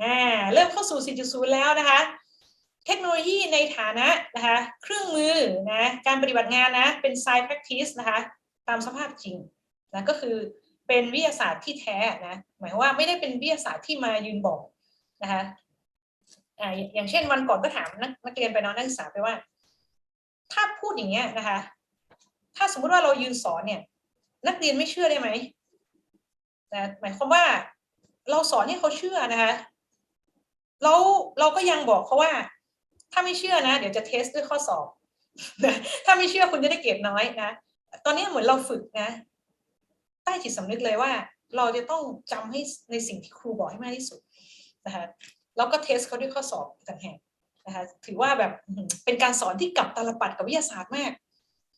อ่าเริ่มเข้าสู่ 4.0 แล้วนะคะ เทคโนโลยีในฐานะนะคะเครื่องมือนะการปฏิบัติงานนะเป็น science practice นะคะตามสภาพจริงนะก็คือเป็นวิทยาศาสตร์ที่แท้นะหมายว่าไม่ได้เป็นวิทยาศาสตร์ที่มายืนบอกนะคะอ่าอย่างเช่นวันก่อนก็ถามนักนักเรียนไปน้องนักศึกษาไปว่า ถ้าพูดอย่างเงี้ยนะคะ ถ้าสมมุติว่าเรายืนสอนเนี่ย นักเรียนไม่เชื่อได้ไหมนะหมายความว่าเราสอนให้เขาเชื่อนะคะ แล้วเราก็ยังบอกเขาว่า ถ้าไม่เชื่อนะ เดี๋ยวจะเทสด้วยข้อสอบ ถ้าไม่เชื่อคุณจะได้เกรดน้อยนะ ตอนนี้เหมือนเราฝึกนะ ใต้จิตสำนึกเลยว่า เราจะต้องจำให้ในสิ่งที่ครูบอกให้มากที่สุดนะคะแล้วก็เทสเขาด้วยข้อสอบต่างหากนะคะถือว่าแบบเป็นการสอนที่กลับตาลปัดกับวิทยาศาสตร์มาก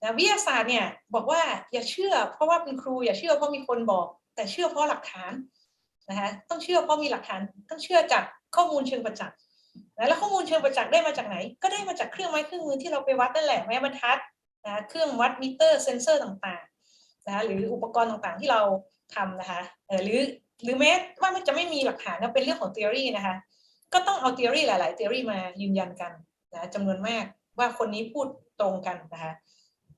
นะวิทยาศาสตร์เนี่ยบอกว่าอย่าเชื่อ เพราะว่าเป็นครูอย่าเชื่อเพราะมีคนบอก แต่เชื่อเพราะหลักฐาน นะคะต้องเชื่อเพราะมีหลักฐานต้องเชื่อจากข้อมูลเชิงประจักษ์นะแล้วข้อมูลเชิงประจักษ์ได้มาจากไหน ก็ได้มาจากเครื่องไม้เครื่องมือที่เราไปวัดนั่นแหละแม้บรรทัดนะเครื่องวัดมิเตอร์เซนเซอร์ต่างๆนะคะหรืออุปกรณ์ต่างๆที่เราทำนะคะหรือหรือแม้ว่ามันจะไม่มีหลักฐานนะเป็นเรื่องของ theory นะคะก็ต้องเอา theory หลายๆ theory มายืนยันกันนะจำนวนมากว่าคนนี้พูดตรงกันนะคะ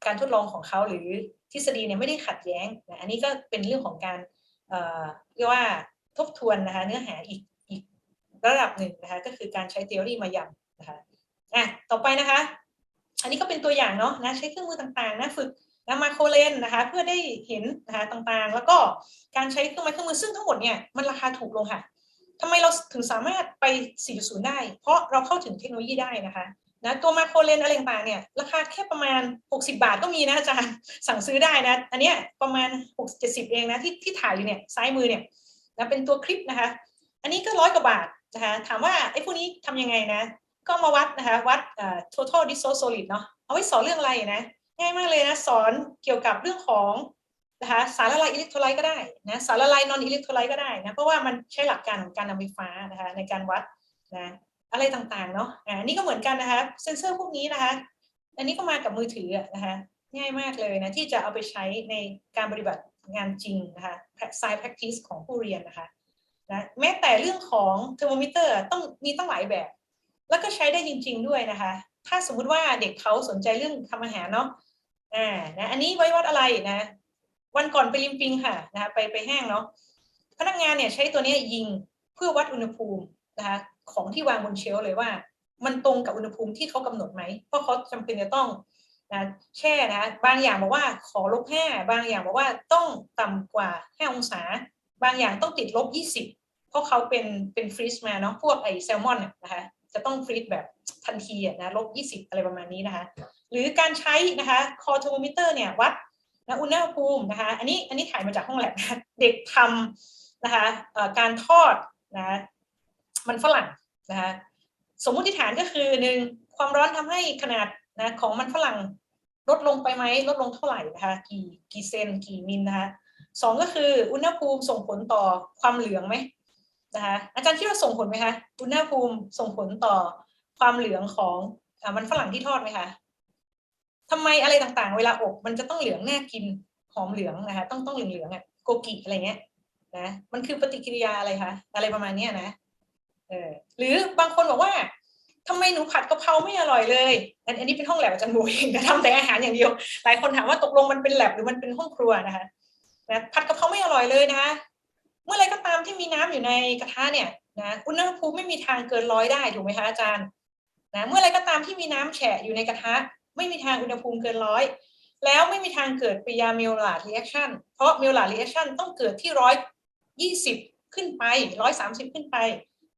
การทดลองของเขาหรือทฤษฎีเนี่ยไม่ได้ขัดแย้งนะอันนี้ก็เป็นเรื่องของการเรียกว่า ทบทวนนะคะเนื้อหาอีกอีกระดับหนึ่งนะคะก็คือการใช้ theory มาย้ำนะคะอะต่อไปนะคะ อันนี้ก็เป็นตัวอย่างเนาะนะใช้เครื่องมือต่างๆนะฝึกนะมาโคเลนนะคะเพื่อได้เห็นนะคะต่างๆ แล้วก็การใช้เครื่องไม้เครื่องมือซึ่งทั้งหมดเนี่ยมันราคาถูกลงค่ะทำไมเราถึงสามารถไป 4.0 ได้ เพราะเราเข้าถึงเทคโนโลยีได้นะคะนะตัวมาโครเลนอะไรต่างๆเนี่ยราคาแค่ประมาณ 60 บาทก็มีนะอาจารย์สั่งซื้อได้นะ อันเนี้ยประมาณ 6 70 เองนะที่ที่ถ่ายอยู่เนี่ยซ้ายมือเนี่ย นะเป็นตัวคลิปนะคะ อันนี้ก็ร้อยกว่าบาทนะคะถามว่าไอ้พวกนี้ทำยังไงนะ ก็มาวัดนะคะวัด total dissolved solid เนาะเอาไว้สอนเรื่องอะไรนะง่ายมากเลยนะสอนเกี่ยวกับเรื่องของนะคะสารละลายอิเล็กโทรไลต์ก็ได้นะสารละลายนอนอิเล็กโทรไลต์ก็ได้นะเพราะว่ามันใช้หลักการของการนำไฟฟ้านะคะในการวัดนะอะไรต่างๆเนาะอ่าอันนี่ก็เหมือนกันนะคะเซนเซอร์พวกนี้นะคะอันนี้ก็มากับมือถือนะคะง่ายมากเลยนะที่จะเอาไปใช้ในการปฏิบัติ งานจริงนะคะ science practice ของผู้เรียนนะคะนะแม้แต่เรื่องของเทอร์โมมิเตอร์ต้องมีตั้งหลายแบบ แล้วก็ใช้ได้จริง ๆด้วยนะคะ ถ้าสมมุติว่าเด็กเขาสนใจเรื่องทำอาหารเนาะอ่านะอันนี้ไว้วัดอะไรนะ วันก่อนไปริมปิงค่ะนะคะไปไปแห้งเนาะพนักงานเนี่ยใช้ตัวนี้ยิงเพื่อวัดอุณหภูมินะคะของที่วางบนเชลเลยว่า มันตรงกับอุณหภูมิที่เขากำหนดไหมเพราะเขาจำเป็นจะต้อง นะแช่นะบางอย่างบอกว่าขอลบห้าบางอย่างบอกว่าต้องต่ำกว่าห้าองศา บางอย่างต้องติดลบยี่สิบเพราะเขาเป็นเป็นฟรีซมาเนาะพวกไอแซลมอนเนี่ยนะคะจะต้องฟรีซแบบทันทีนะลบยี่สิบอะไรประมาณนี้นะคะ หรือการใช้นะคะคอเทอร์โมมิเตอร์เนี่ยวัดนะอุณหภูมินะคะอันนี้อันนี้ถ่ายมาจากห้องแลบนะเด็กทำนะคะการทอดนะมันฝรั่งนะคะสมมุติฐานก็คือหนึ่งความร้อนทำให้ขนาด นะของมันฝรั่งลดลงไปไหมลดลงเท่าไหร่นะคะกี่กี่เซนกี่มิลนะคะสองก็คืออุณหภูมิส่งผลต่อความเหลืองไหมนะคะอาจารย์คิดว่าส่งผลไหมคะอุณหภูมิส่งผลต่อความเหลืองของอมันฝรั่งที่ทอดไหมคะทำไมอะไรต่างๆ เวลาอบมันจะต้องเหลืองน่ากินหอมเหลืองนะคะต้องต้องเหลืองๆอะโกกิอะไรเงี้ยนะมันคือปฏิกิริยาอะไรคะอะไรประมาณเนี้ยนะเออหรือบางคนบอกว่า ทำไมหนูผัดกะเพราไม่อร่อยเลยอันนี้เป็นห้องแลบอาจารย์โมเองนะทำแต่อาหารอย่างเดียว หลายคนถามว่าตกลงมันเป็นแลบหรือมันเป็นห้องครัวนะคะนะผัดกะเพราไม่อร่อยเลยนะ เมื่อไรก็ตามที่มีน้ำอยู่ในกระทะเนี่ยนะอุณหภูมิไม่มีทางเกินร้อยได้ถูกไหมคะอาจารย์นะเมื่อไรก็ตามที่มีน้ำแฉะอยู่ในกระทะ ไม่มีทางอุณหภูมิเกินร้อยแล้วไม่มีทางเกิดปฏิกิริยาเมลลาร์รีแอคชั่นเพราะเมลลาร์รีแอคชั่นต้องเกิดที่ร้อยยี่สิบขึ้นไปร้อยสามสิบขึ้นไป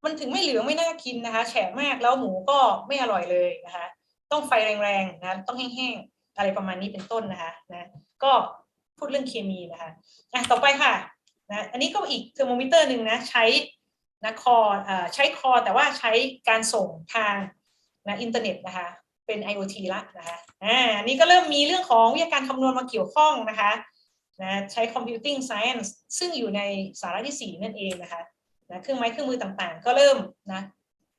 มันถึงไม่เหลืองไม่น่ากินนะคะแฉะมากแล้วหมูก็ไม่อร่อยเลยนะคะ ต้องไฟแรงๆนะต้องแห้งๆอะไรประมาณนี้เป็นต้นนะคะนะก็พูดเรื่องเคมีนะคะอะต่อไปค่ะนะอันนี้ก็อีกเทอร์โมมิเตอร์หนึ่งนะใช้นะคออ่าใช้คอแต่ว่าใช้การส่งทางนะอินเทอร์เน็ตนะคะเป็น IoT ละนะคะอ่านี่ก็เริ่มมีเรื่องของวิทยาการคำนวณมาเกี่ยวข้องนะคะนะใช้ computing science ซึ่งอยู่ในสาระที่ 4 นั่นเองนะคะ นะเครื่องไม้เครื่องมือต่างๆ ก็เริ่มนะ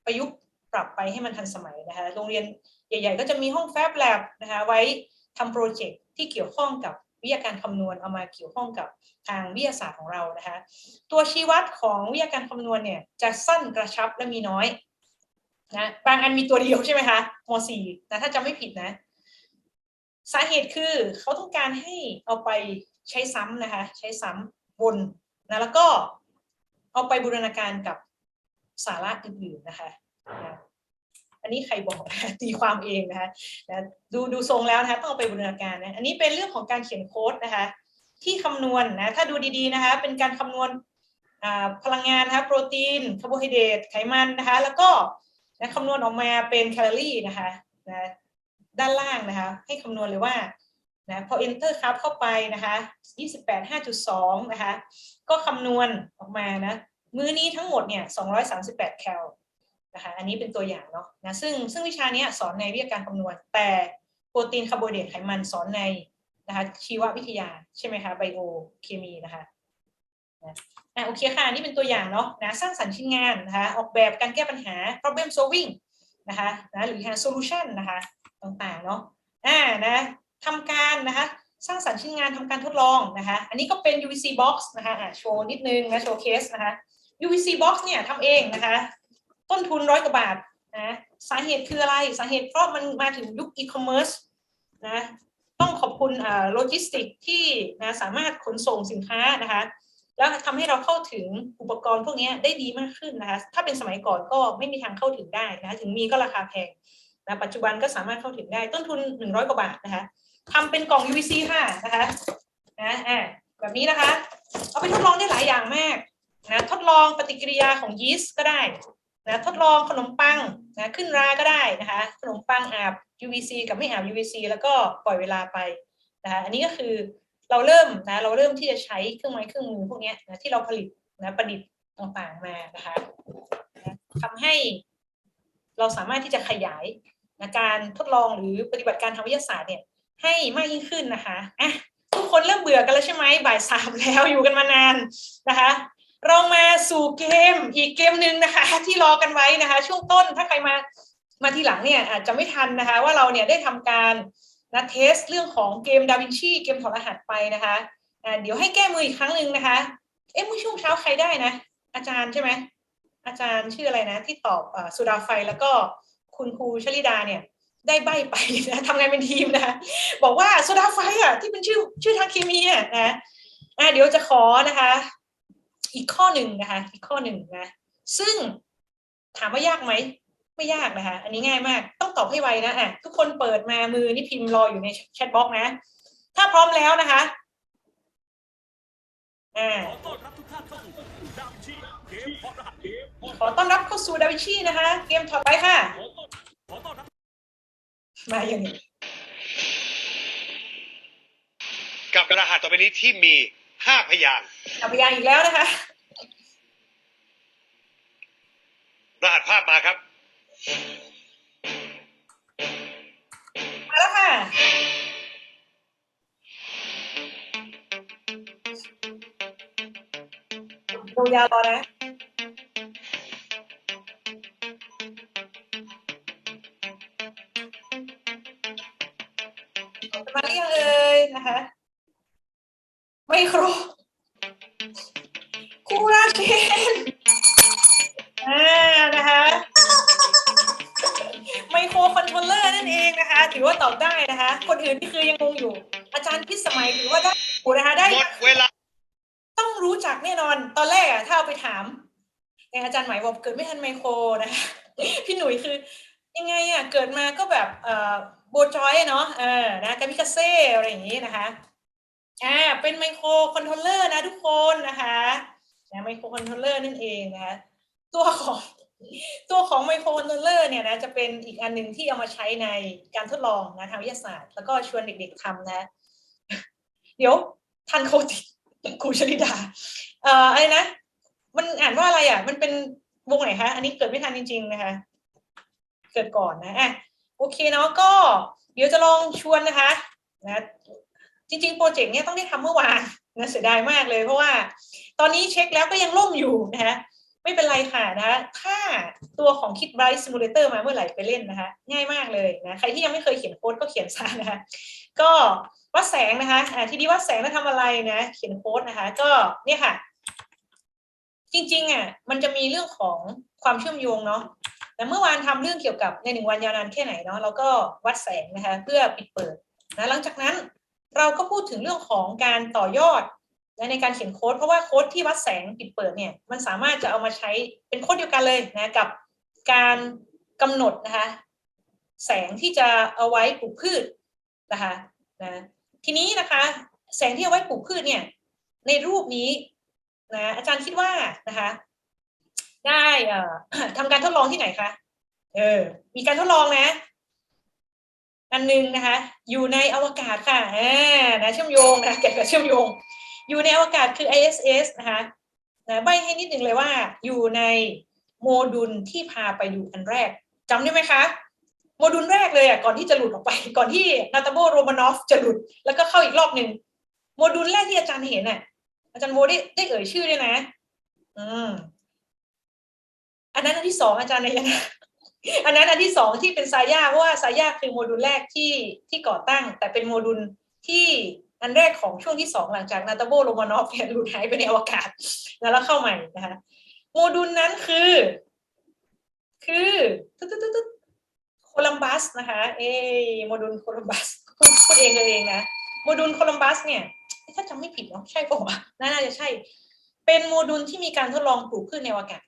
ประยุกต์ปรับไปให้มันทันสมัยนะคะโรงเรียนใหญ่ ๆ ก็จะมีห้อง Fab Lab นะคะไว้ทำโปรเจกต์ที่เกี่ยวข้องกับวิทยาการคำนวณเอามาเกี่ยวข้องกับทางวิทยาศาสตร์ของเรานะคะ ตัวชี้วัดของวิทยาการคำนวณเนี่ยจะสั้นกระชับและมีน้อยนะบางอันมีตัวเดียวใช่ไหมคะม .4 นะถ้าจำไม่ผิดนะ สาเหตุคือเขาต้องการให้เอาไปใช้ซ้ำนะคะ ใช้ซ้ำบนนะแล้วก็ เอาไปบูรณาการกับสาระอื่นๆนะคะ อันนี้ใครบอกนะตีความเองนะคะดูดูทรงแล้วนะคะต้องเอาไปบูรณาการนะอันนี้เป็นเรื่องของการเขียนโค้ดนะคะ ที่คำนวณนะถ้าดูดีๆนะคะเป็นการคำนวณพลังงานนะคะโปรตีนคาร์โบไฮเดรตไขมันนะคะ แล้วก็นะคำนวณออกมาเป็นแคลอรี่นะคะนะด้านล่างนะคะ ให้คำนวณเลยว่า นะพอ enter ครับเข้าไปนะคะ28 5.2 นะคะ ก็คำนวณออกมานะมื้อนี้ทั้งหมดเนี่ย238 แคลนะคะอันนี้เป็นตัวอย่างเนาะนะซึ่งซึ่งวิชานี้สอนในวิทยาการคำนวณ แต่โปรตีนคาร์โบไฮเดรตไขมันสอนในนะคะชีววิทยาใช่ไหมคะไบโอเคมีนะคะนะโอเคค่ะนี่เป็นตัวอย่างเนาะนะสร้างสรรค์ชิ้นงานนะคะออกแบบการแก้ปัญหา problem solving นะคะนะหรือหา solution นะคะต่างๆเนาะอ่านะ ทำการนะคะสร้างสรรค์ชิ้นงานทำการทดลองนะคะ อันนี้ก็เป็น UVC box นะคะโชว์นิดนึงนะโชว์เคสนะคะ UVC box เนี่ยทำเองนะคะ ต้นทุนร้อยกว่าบาทนะสาเหตุคืออะไรสาเหตุเพราะมันมาถึงยุค e-commerce นะต้องขอบคุณโลจิสติกที่นะสามารถขนส่งสินค้านะคะ แล้วทำให้เราเข้าถึงอุปกรณ์พวกนี้ได้ดีมากขึ้นนะคะ ถ้าเป็นสมัยก่อนก็ไม่มีทางเข้าถึงได้นะถึงมีก็ราคาแพงนะปัจจุบันก็สามารถเข้าถึงได้ต้นทุน 100 กว่าบาทนะคะ ทำเป็นกล่อง UVC ค่ะนะคะนะอ่าแบบนี้นะคะ เอาไปทดลองได้หลายอย่างมากนะทดลองปฏิกิริยาของยีสต์ก็ได้นะทดลองขนมปังนะขึ้นราก็ได้นะคะขนมปังอาบ UVC กับไม่อาบ UVC แล้วก็ปล่อยเวลาไปนะคะอันนี้ก็คือเราเริ่มนะเราเริ่มที่จะใช้เครื่องไม้เครื่องมือพวกนี้นะที่เราผลิตนะประดิษฐ์ต่างๆมานะคะนะทำให้เราสามารถที่จะขยายนะการทดลองหรือปฏิบัติการทางวิทยาศาสตร์เนี่ย ให้มากยิ่งขึ้นนะคะอะทุกคนเริ่มเบื่อกันแล้วใช่ไหมบ่ายสามแล้วอยู่กันมานานนะคะ เรามาสู่เกมอีกเกมหนึ่งนะคะ ที่รอกันไว้นะคะ ช่วงต้นถ้าใครมามาทีหลังเนี่ยอาจจะไม่ทันนะคะ ว่าเราเนี่ยได้ทำการนะเทสเรื่องของเกมดาวินชีเกมถอดรหัสไปนะคะอ่าเดี๋ยวให้แก้มืออีกครั้งหนึ่งนะคะ เอ๊ะเมื่อช่วงเช้าใครได้นะ อาจารย์ใช่ไหมอาจารย์ชื่ออะไรนะ ที่ตอบอาสุดาไฟแล้วก็คุณครูชลิดาเนี่ย ได้ใบไปนะทำงานเป็นทีมนะ บอกว่าโซดาไฟอะที่เป็นชื่อชื่อทางเคมีอะนะอ่าเดี๋ยวจะขอนะคะ อีกข้อหนึ่งนะคะ อีกข้อหนึ่งนะ ซึ่งถามว่ายากไหมไม่ยากนะคะ อันนี้ง่ายมาก ต้องตอบให้ไวนะอะทุกคนเปิดมามือนี่พิมพ์รออยู่ในแชทบ็อกนะ ถ้าพร้อมแล้วนะคะอ่าขอต้อนรับเข้าสู่ดาวินชีเกมพอดรหัสเกมขอต้อนรับเข้าสู่ดาวินชีนะคะ เกมถอดไปค่ะ ขอต้อนขอต้อนรับ มาอย่างนี้ กับรหัสต่อไปนี้ที่มีห้าพยางค์อัพยางค์อีกแล้วนะคะ รหัสภาพมาครับ มาแล้วค่ะ ดูยาวรอนะ มาเรียงเอ่ยนะคะ ไมโครคูราเคนอ่านะคะไมโครคอนโทรลเลอร์นั่นเองนะคะ ถือว่าตอบได้นะคะ คนอื่นที่คือยังงงอยู่ อาจารย์พิสมัยถือว่าได้อยู่นะคะได้ หมดเวลา ต้องรู้จักแน่นอน ตอนแรกอะถ้าเอาไปถามอย่างอาจารย์หมายบอกเกิดไม่ทันไมโครนะคะ พี่หนุ่ยคือ ยังไงอะเกิดมาก็แบบเอ่อโบจอยเนาะเออนะกามิกาเซ่อะไรอย่างนี้นะคะอ่าเป็นไมโครคอนโทรลเลอร์นะทุกคนนะคะนะไมโครคอนโทรลเลอร์นั่นเองนะคะตัวของตัวของไมโครคอนโทรลเลอร์เนี่ยนะจะเป็นอีกอันหนึ่งที่เอามาใช้ในการทดลองนะทางวิทยาศาสตร์ แล้วก็ชวนเด็กๆทำนะ เดี๋ยวทันโคติครูชลิดาเอ่ออะไรนะ มันอ่านว่าอะไรอะ มันเป็นวงไหนคะ อันนี้เกิดไม่ทันจริง ๆ นะคะ เกิดก่อนนะอะ โอเคเนาะก็เดี๋ยวจะลองชวนนะคะนะจริงๆ โปรเจกต์เนี้ยต้องได้ทำเมื่อวานนะเสียดายมากเลย เพราะว่าตอนนี้เช็คแล้วก็ยังล่มอยู่นะคะไม่เป็นไรค่ะนะถ้าตัวของ Kit Bright Simulator มาเมื่อไหร่ไปเล่นนะคะ ง่ายมากเลยนะใครที่ยังไม่เคยเขียนโค้ดก็เขียนซะนะคะ ก็วัดแสงนะคะอ่าทีนี้วัดแสงแล้วทำอะไรนะ เขียนโค้ดนะคะ ก็เนี่ยค่ะ จริงๆอะมันจะมีเรื่องของความเชื่อมโยงเนาะ แต่เมื่อวานทำเรื่องเกี่ยวกับในหนึ่งวันยาวนานแค่ไหนเนาะเราก็วัดแสงนะคะเพื่อปิดเปิดนะหลังจากนั้นเราก็พูดถึงเรื่องของการต่อยอดนในการเขียนโค้ดเพราะว่าโค้ดที่วัดแสงปิดเปิดเนี่ยมันสามารถจะเอามาใช้เป็นโค้ดเดียวกันเลยนะกับการกำหนดนะคะแสงที่จะเอาไว้ปลูกพืชนะคะนะทีนี้นะคะแสงที่เอาไว้ปลูกพืชเนี่ยในรูปนี้นะอาจารย์คิดว่านะคะ ได้เอ่อทำการทดลองที่ไหนคะ เออ มีการทดลองนะ อันหนึงนะคะ อยู่ในอวกาศค่ะอ่านะเชื่อมโยงนะเกี่ยวกับเชื่อมโยง อยู่ในอวกาศคือ ISS นะคะนะใบให้นิดหนึ่งเลยว่า อยู่ในโมดูลที่พาไปดูอันแรกจำได้ไหมคะโมดูลแรกเลยอะก่อนที่จะหลุดออกไป ก่อนที่นาตาโบโรมานอฟจะหลุด แล้วก็เข้าอีกรอบหนึ่งโมดูลแรกที่อาจารย์เห็นน่ะอาจารย์โบได้ได้เอ่ยชื่อด้วยนะ อืม อันนั้นอันที่สองอาจารย์นายนะอันนั้นอันที่สองที่เป็นสายาเพราะว่าสายาคือโมดูลแรกที่ที่ก่อตั้ง แต่เป็นโมดูลที่อันแรกของช่วงที่สองหลังจากนาตาโบโรมานอฟเนี่ยหลุดหายไปในอวกาศ แล้วเข้าใหม่นะคะโมดูลนั้นคือ คือตึ๊ดตึ๊ดตึ๊ดตึ๊ดโคลัมบัสนะคะ เอโมดูลโคลัมบัสพูดพูดเองเลยเองนะโมดูลโคลัมบัสเนี่ยถ้าจำไม่ผิดเนาะใช่ปะวะน่าจะใช่ เป็นโมดูลที่มีการทดลองปลูกพืชในอวกาศ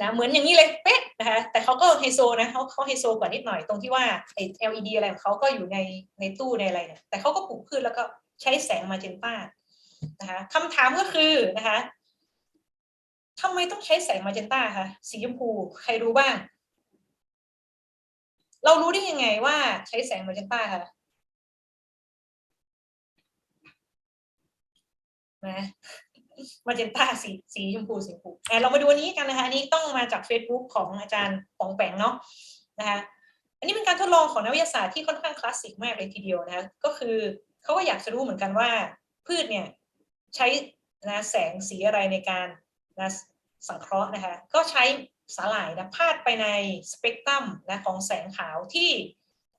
นะเหมือนอย่างนี้เลยเป๊ะนะคะแต่เขาก็ไฮโซนะเขาเขาไฮโซกว่านิดหน่อยตรงที่ว่าไอ้ LED อะไรของเขาก็อยู่ในในตู้ในอะไรเนี่ยแต่เขาก็ปลูกพืชแล้วก็ใช้แสงมาเจนต้านะคะคำถามก็คือนะคะทำไมต้องใช้แสงมาเจนต้าคะสีชมพูใครรู้บ้าง เรารู้ได้ยังไงว่าใช้แสงมาเจนต้าคะนะ มาเจนต้าสีสีชมพูสีชมพูอะเรามาดูอันนี้กันนะคะอันนี้ต้องมาจาก Facebook ของอาจารย์ปองแปงเนาะนะคะอันนี้เป็นการทดลองของนักวิทยาศาสตร์ที่ค่อนข้างคลาสสิกมากเลยทีเดียวนะคะก็คือเขาก็อยากจะรู้เหมือนกันว่า พืชเนี่ยใช้นะแสงสีอะไรในการนะสังเคราะห์นะคะก็ใช้สาหร่ายนะพาดไปในสเปกตรัมนะของแสงขาวที่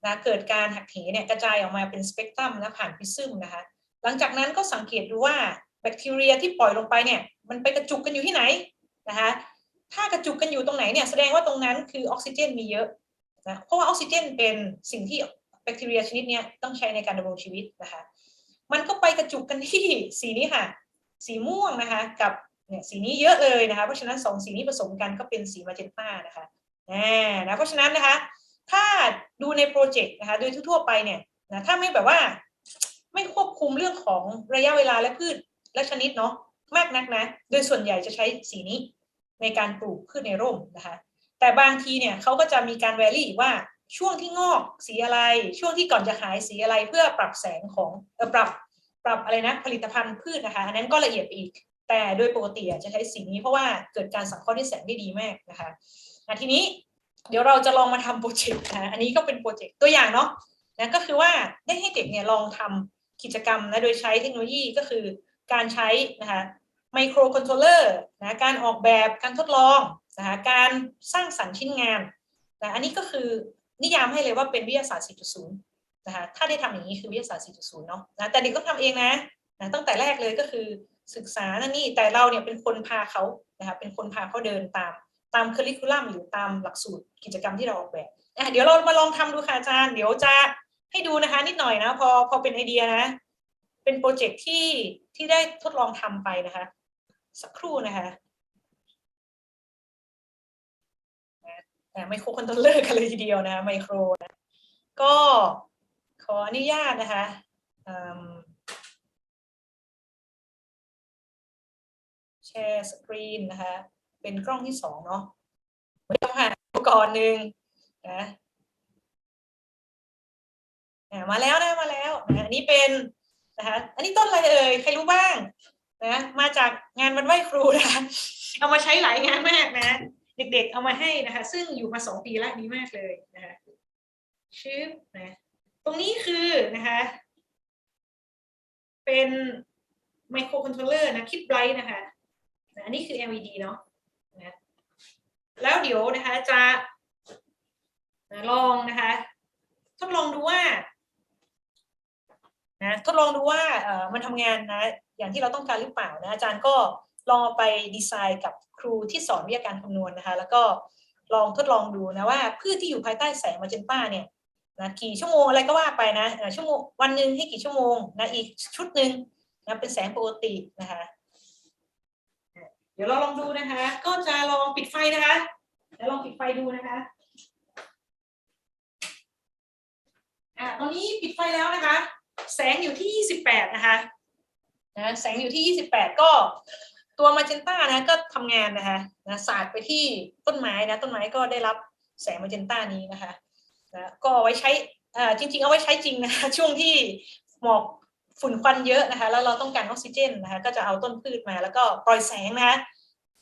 นะเกิดการหักเหเนี่ยกระจายออกมาเป็นสเปกตรัมนะผ่านพิซึมนะคะหลังจากนั้นก็สังเกตดูว่า แบคทีเรียที่ปล่อยลงไปเนี่ยมันไปกระจุกกันอยู่ที่ไหนนะคะถ้ากระจุกกันอยู่ตรงไหนเนี่ยแสดงว่าตรงนั้นคือออกซิเจนมีเยอะนะเพราะว่าออกซิเจนเป็นสิ่งที่แบคทีเรียชนิดเนี้ยต้องใช้ในการดำรงชีวิตนะคะมันก็ไปกระจุกกันที่สีนี้ค่ะ สีม่วงนะคะกับเนี่ยสีนี้เยอะเลยนะคะเพราะฉะนั้นสองสีนี้ผสมกันก็เป็นสีมาเจนต้านะคะอ่านะเพราะฉะนั้นนะคะ ถ้าดูในโปรเจกต์นะคะโดยทั่วๆไปเนี่ยนะถ้าไม่แบบว่าไม่ควบคุมเรื่องของระยะเวลาและพืช และชนิดเนาะมากนักนะ โดยส่วนใหญ่จะใช้สีนี้ในการปลูกพืชในร่มนะคะ แต่บางทีเนี่ยเขาก็จะมีการแวรี่ว่าช่วงที่งอกสีอะไร ช่วงที่ก่อนจะหายสีอะไรเพื่อปรับแสงของเออปรับปรับอะไรนะผลิตภัณฑ์พืชนะคะอันนั้นก็ละเอียดอีก แต่โดยปกติจะใช้สีนี้เพราะว่าเกิดการสังเคราะห์ด้วยแสงได้ดีมากนะคะะทีนี้เดี๋ยวเราจะลองมาทำโปรเจกต์นะอันนี้ก็เป็นโปรเจกต์ตัวอย่างเนาะนะก็คือว่าได้ให้เด็กเนี่ยลองทำกิจกรรมนะโดยใช้เทคโนโลยีก็คือ การใช้นะคะไมโครคอนโทรลเลอร์นะการออกแบบการทดลองนะคะการสร้างสรรค์ชิ้นงานนะอันนี้ก็คือนิยามให้เลยว่าเป็นวิทยาศาสตร์ 4.0 นะคะถ้าได้ทำอย่างนี้คือวิทยาศาสตร์ 4.0 เนาะนะแต่เด็กต้องทำเองนะนะตั้งแต่แรกเลยก็คือศึกษานั่นนี่แต่เราเนี่ยเป็นคนพาเขานะคะเป็นคนพาเขาเดินตามตามคริคูลัมหรือตามหลักสูตรกิจกรรมที่เราออกแบบอะเดี๋ยวเรามาลองทำดูค่ะอาจารย์ เดี๋ยวจะให้ดูนะคะนิดหน่อยนะพอพอเป็นไอเดียนะ เป็นโปรเจกต์ที่ที่ได้ทดลองทำไปนะคะ สักครู่นะคะไมโครคอนโทรลเลอร์กันเลยทีเดียวนะไมโครนะก็ขออนุญาตนะคะแชร์สกรีนนะคะ เป็นกล้องที่สองเนาะเหมือนกับหาอุปกรณ์หนึ่งนะอะมาแล้วนะมาแล้วนะอันนี้เป็น นะคะอันนี้ต้นอะไรเอ่ยใครรู้บ้างนะมาจากงานวันไหวครูนะคะเอามาใช้หลายงานมากนะ เด็กๆ เอามาให้นะคะ ซึ่งอยู่มาสองปีแล้วดีมากเลยนะคะชื่อนะตรงนี้คือนะคะ เป็นไมโครคอนโทรลเลอร์นะคิดไบรท์นะคะนะอันนี้คือ LED เนาะนะแล้วเดี๋ยวนะคะจะนะลองนะคะ ทดลองดูว่า นะทดลองดูว่ามันทำงานนะอย่างที่เราต้องการหรือเปล่านะอาจารย์ก็ลองไปดีไซน์กับครูที่สอนวิทยาการคำนวณนะคะ แล้วก็ลองทดลองดูนะว่าพืชที่อยู่ภายใต้แสงมาเจนต้าเนี่ยนะกี่ชั่วโมงอะไรก็ว่าไปนะชั่วโมงวันหนึ่งให้กี่ชั่วโมงนะอีกชุดหนึ่งนะเป็นแสงปกตินะคะ เดี๋ยวเราลองดูนะคะ ก็จะลองปิดไฟนะคะเดี๋ยวลองปิดไฟดูนะคะอ่าตอนนี้ปิดไฟแล้วนะคะ แสงอยู่ที่ 28 นะคะนะแสงอยู่ที่ 28 ก็ตัวมาเจนต้านะก็ทำงานนะคะนะสาดไปที่ต้นไม้นะต้นไม้ก็ได้รับแสงมาเจนต้านี้นะคะนะก็เอาไว้ใช้อ่าจริง ๆ เอาไว้ใช้จริงนะคะช่วงที่หมอกฝุ่นควันเยอะนะคะ แล้วเราต้องการออกซิเจนนะคะ ก็จะเอาต้นพืชมา แล้วก็ปล่อยแสงนะคะ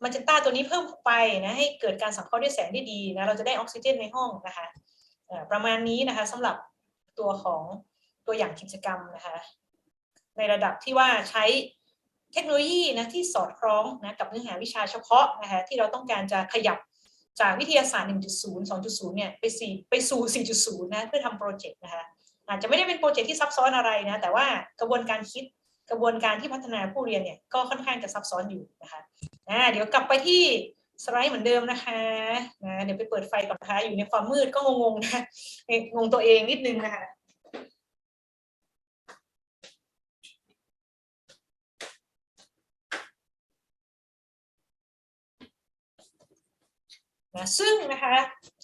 มาเจนต้าตัวนี้เพิ่มไปนะให้เกิดการสังเคราะห์ด้วยแสงได้ดีนะเราจะได้ออกซิเจนในห้องนะคะประมาณนี้นะคะสำหรับตัวของ ตัวอย่างกิจกรรมนะคะในระดับที่ว่าใช้เทคโนโลยีนะที่สอดคล้องนะกับเนื้อหาวิชาเฉพาะนะคะที่เราต้องการจะขยับจากวิทยาศาสตร์ 1.0 2.0 เนี่ยไปสี่ไปสู่ 4.0 นะเพื่อทำโปรเจกต์นะคะอาจจะไม่ได้เป็นโปรเจกต์ที่ซับซ้อนอะไรนะแต่ว่ากระบวนการคิดกระบวนการที่พัฒนาผู้เรียนเนี่ยก็ค่อนข้างจะซับซ้อนอยู่นะคะอ่าเดี๋ยวกลับไปที่สไลด์เหมือนเดิมนะคะนะเดี๋ยวไปเปิดไฟก่อนนะคะอยู่ในความมืดก็งงๆนะงงตัวเองนิดนึงนะคะ นะซึ่งนะคะ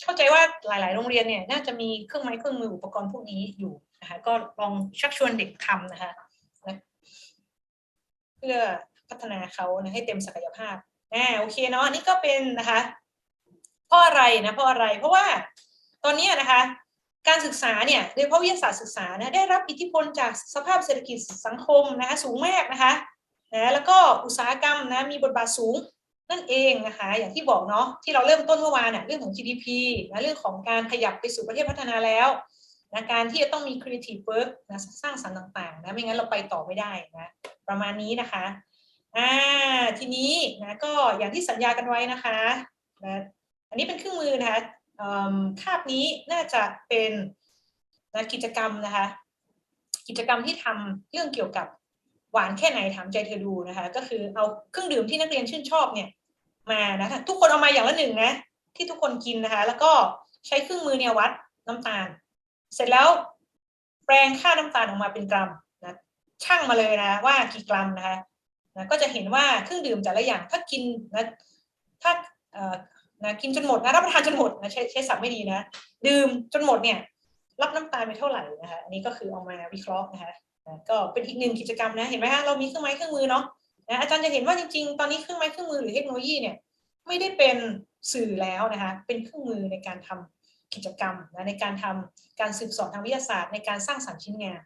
เข้าใจว่าหลาย ๆ โรงเรียนเนี่ยน่าจะมีเครื่องไม้เครื่องมืออุปกรณ์พวกนี้อยู่นะคะก็ลองชักชวนเด็กทำนะคะนะเพื่อพัฒนาเขานะให้เต็มศักยภาพอ่าโอเคเนาะอันนี้ก็เป็นนะคะเพราะอะไรนะเพราะอะไร เพราะว่าตอนนี้นะคะ การศึกษาเนี่ยโดยเฉพาะวิทยาศาสตร์ศึกษานะได้รับอิทธิพลจากสภาพเศรษฐกิจสังคมนะคะสูงมากนะคะนะแล้วก็อุตสาหกรรมนะมีบทบาทสูง นั่นเองนะคะอย่างที่บอกเนาะที่เราเริ่มต้นเมื่อวานน่ะเรื่องของ GDP นะเรื่องของการขยับไปสู่ประเทศพัฒนาแล้วนะการที่จะต้องมี creative work นะสร้างสรรค์ต่างๆนะไม่งั้นเราไปต่อไม่ได้นะประมาณนี้นะคะอ่าทีนี้นะก็อย่างที่สัญญากันไว้นะคะนะอันนี้เป็นเครื่องมือนะคะเอิ่มคาบนี้น่าจะเป็นนะกิจกรรมนะคะ กิจกรรมที่ทำเรื่องเกี่ยวกับหวานแค่ไหนถามใจเธอดูนะคะ ก็คือเอาเครื่องดื่มที่นักเรียนชื่นชอบเนี่ย มานะคะทุกคนเอามาอย่างละหนึ่งนะ ที่ทุกคนกินนะคะ แล้วก็ใช้เครื่องมือเนี่ยวัดน้ำตาล เสร็จแล้วแปลงค่าน้ำตาลออกมาเป็นกรัมนะช่างมาเลยนะ ว่ากี่กรัมนะคะนะก็จะเห็นว่าเครื่องดื่มแต่ละอย่างถ้ากินนะถ้าเอ่อนะกินจนหมดนะรับประทานจนหมดนะใช้ใช้ศัพท์ไม่ดีนะ ดื่มจนหมดเนี่ย รับน้ำตาลไปเท่าไหร่นะคะอันนี้ก็คือเอามาวิเคราะห์นะคะนะก็เป็นอีกหนึ่งกิจกรรมนะเห็นไหมคะเรามีเครื่องไม้เครื่องมือเนาะ นะอาจารย์จะเห็นว่าจริง ๆ ตอนนี้เครื่องไม้เครื่องมือหรือเทคโนโลยีเนี่ยไม่ได้เป็นสื่อแล้วนะคะเป็นเครื่องมือในการทำกิจกรรมนะในการทำการสืบสอนทางวิทยาศาสตร์ ในการสร้างสรรค์ชิ้นงาน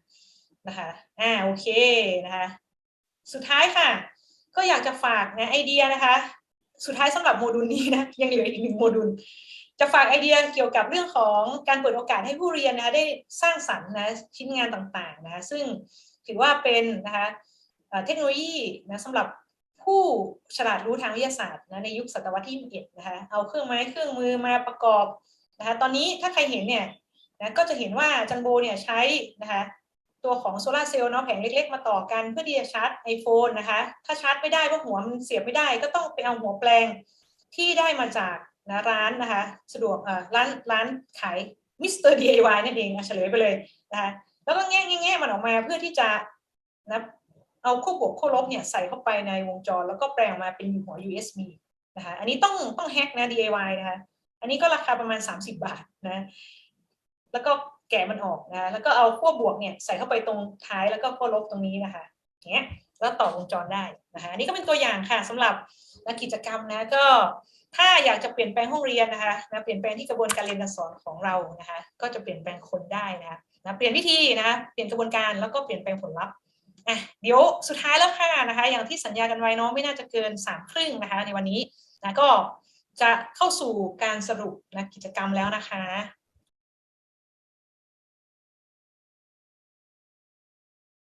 นะคะอ่าโอเคนะคะสุดท้ายค่ะ ก็อยากจะฝากนะไอเดียนะคะ สุดท้ายสำหรับโมดูลนี้นะยังเหลืออีกหนึ่งโมดูลจะฝากไอเดียเกี่ยวกับเรื่องของการเปิดโอกาสให้ผู้เรียนนะะได้สร้างสรรค์นะชิ้นงานต่างๆนะซึ่งถือว่าเป็นนะคะ เทคโนโลยีนะสำหรับผู้ฉลาดรู้ทางวิทยาศาสตร์นะในยุคศตวรรษที่21นะคะเอาเครื่องไม้เครื่องมือมาประกอบนะคะตอนนี้ถ้าใครเห็นเนี่ยนะก็จะเห็นว่าจันโบเนี่ยใช้นะคะตัวของโซลาเซลล์เนาะแผงเล็ก ๆ มาต่อกันเพื่อที่จะชาร์จ iPhone นะคะ ถ้าชาร์จไม่ได้เพราะหัวมันเสียบไม่ได้ ก็ต้องไปเอาหัวแปลงที่ได้มาจากนะร้านนะคะสะดวกเอ่อร้านร้านขายมิสเตอร์ DIY นั่นเองอะเฉลยไปเลยนะคะแล้วก็แง่แง่มันออกมาเพื่อที่จะนะ เอาคู่บวกคู่ลบเนี่ยใส่เข้าไปในวงจร แล้วก็แปลงมาเป็นหัว USB นะคะอันนี้ต้องต้องแฮกนะ DIY นะคะอันนี้ก็ราคาประมาณ 30 บาทนะแล้วก็แกะมันออกนะแล้วก็เอาขั้วบวกเนี่ยใส่เข้าไปตรงท้ายแล้วก็ขั้วลบตรงนี้นะคะเนี้ยแล้วต่อวงจรได้นะคะอันนี้ก็เป็นตัวอย่างค่ะสำหรับนักกิจกรรมนะก็ถ้าอยากจะเปลี่ยนแปลงห้องเรียนนะคะนะเปลี่ยนแปลงที่กระบวนการเรียนการสอนของเรานะคะก็จะเปลี่ยนแปลงคนได้นะคะนะเปลี่ยนวิธีนะคะเปลี่ยนกระบวนการแล้วก็เปลี่ยนแปลงผลลัพธ์ อะเดี๋ยวสุดท้ายแล้วค่ะนะคะ อย่างที่สัญญากันไว้เนาะไม่น่าจะเกินสามครึ่งนะคะ ในวันนี้นะก็จะเข้าสู่การสรุปนะกิจกรรมแล้วนะคะ